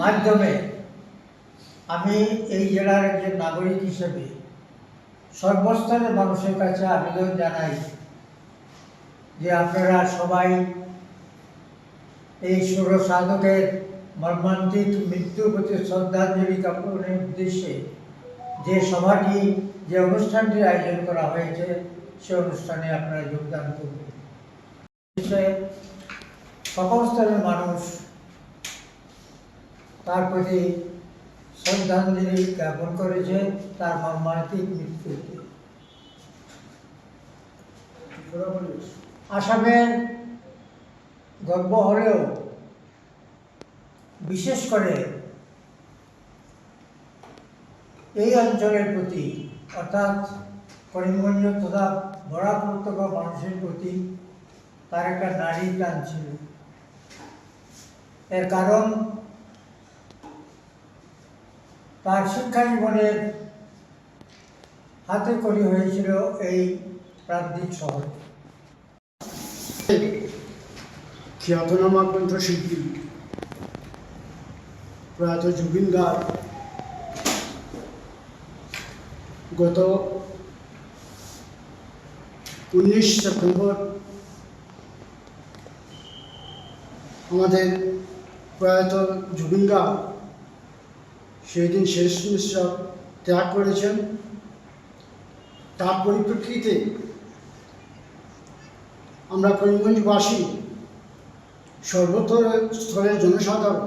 মাধ্যমে আমি এই জেলার একজন নাগরিক হিসেবে সর্বস্তরের মানুষের কাছে আবেদন জানাই যে আপনারা সবাই এই সুর সাধকের মর্মান্তিক মৃত্যুর প্রতি শ্রদ্ধাঞ্জলি জ্ঞাপনের উদ্দেশ্যে যে সভাটি, যে অনুষ্ঠানটির আয়োজন করা হয়েছে, সে অনুষ্ঠানে আপনারা যোগদান করবেন। সকল স্তরের মানুষ তার প্রতি শ্রদ্ধাঞ্জলি জ্ঞাপন করেছে তার মর্মান্তিক মৃত্যুতে। আসামের গর্ব হলেও বিশেষ করে এই অঞ্চলের প্রতি, অর্থাৎ করিমগঞ্জ তথা বরাক উপত্যকা মানুষের প্রতি তার একটা নারী টান ছিল। এর কারণ তার শিক্ষা জীবনের হাতে করি হয়েছিল এই প্রান্তিক শহর। খ্যাতনামা কণ্ঠশিল্পী প্রয়াত জুবিন গার্গ গত উনিশ সেপ্টেম্বর আমাদের প্রয়াত জুবিন গার্গ সেই দিন শেষ নিঃশ্বাস ত্যাগ করেছেন। তার পরিপ্রেক্ষিতে আমরা করিমগঞ্জবাসী সর্বত্র স্তরের জনসাধারণ,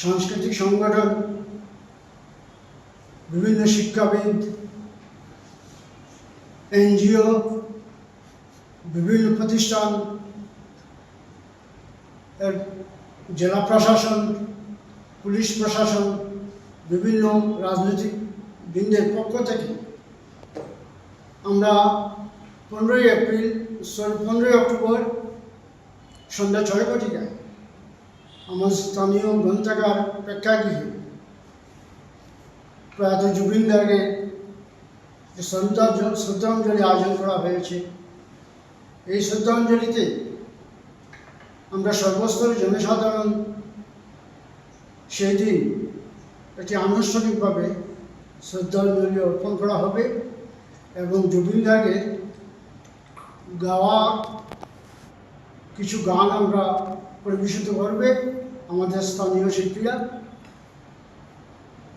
সাংস্কৃতিক সংগঠন, বিভিন্ন শিক্ষাবিদ, এনজিও, বিভিন্ন প্রতিষ্ঠান জেলা প্রশাসন পুলিশ প্রশাসন, বিভিন্ন রাজনৈতিক বৃন্দের পক্ষ থেকে আমরা পনেরোই এপ্রিল পনেরোই অক্টোবর সন্ধ্যা ছয় ঘটিকায় আমার স্থানীয় গ্রন্থাগার প্রেক্ষাগৃহে প্রয়াত জুবিন গার্গের যে শ্রদ্ধা- শ্রদ্ধাঞ্জলি আয়োজন করা হয়েছে, এই শ্রদ্ধাঞ্জলিতে আমরা সর্বস্তরের জনসাধারণ সেই দিন এটি আনুষ্ঠানিকভাবে শ্রদ্ধাঞ্জলি অর্পণ করা হবে এবং জুবিন গার্গের গাওয়া কিছু গান আমরা পরিবেশিত করবে আমাদের স্থানীয় শিল্পীরা।